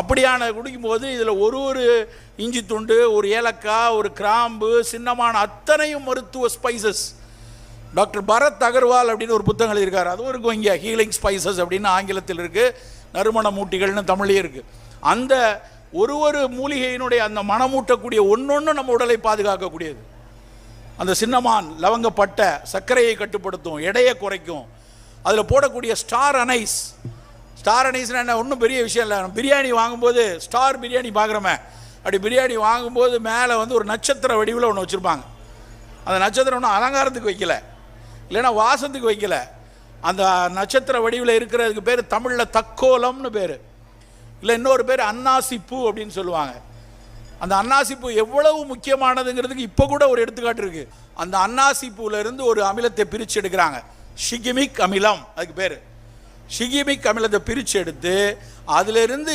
அப்படியான குடிக்கும்போது இதில் ஒரு ஒரு இஞ்சி துண்டு ஒரு ஏலக்காய் ஒரு கிராம்பு சின்னமான அத்தனையும் மருத்துவ ஸ்பைசஸ் டாக்டர் பரத் அகர்வால் அப்படின்னு ஒரு புத்தகம் எழுதியிருக்காரு. அதுவும் இருக்கும் இங்கே ஹீலிங் ஸ்பைசஸ் அப்படின்னு ஆங்கிலத்தில் இருக்குது நறுமண மூட்டிகள்னு தமிழ்லேயே இருக்குது அந்த ஒரு ஒரு மூலிகையினுடைய அந்த மனமூட்டக்கூடிய ஒன்றொன்று நம்ம உடலை பாதுகாக்கக்கூடியது. அந்த சின்னமான் லவங்கப்பட்டை சர்க்கரையை கட்டுப்படுத்தும் எடையை குறைக்கும். அதில் போடக்கூடிய ஸ்டார் அனைஸ் ஸ்டார் அனீஸ்னா என்ன ஒன்றும் பெரிய விஷயம் இல்லை. பிரியாணி வாங்கும்போது ஸ்டார் பிரியாணி பார்க்குறோமே அப்படி பிரியாணி வாங்கும்போது மேலே வந்து ஒரு நட்சத்திர வடிவில் ஒன்று வச்சுருப்பாங்க. அந்த நட்சத்திரம் ஒன்றும் அலங்காரத்துக்கு வைக்கல. இல்லைன்னா வாசத்துக்கு வைக்கல. அந்த நட்சத்திர வடிவில் இருக்கிறதுக்கு பேர் தமிழில் தக்கோலம்னு பேர். இல்லை இன்னொரு பேர் அன்னாசி பூ அப்படின்னு சொல்லுவாங்க. அந்த அன்னாசிப்பூ எவ்வளவு முக்கியமானதுங்கிறதுக்கு இப்போ கூட ஒரு எடுத்துக்காட்டு இருக்குது அந்த அன்னாசி ஒரு அமிலத்தை பிரித்து எடுக்கிறாங்க. ஷிகிமிக் அமிலம் அதுக்கு பேர். ஷிகிமிக் அமிலத்தை பிரித்து எடுத்து அதிலிருந்து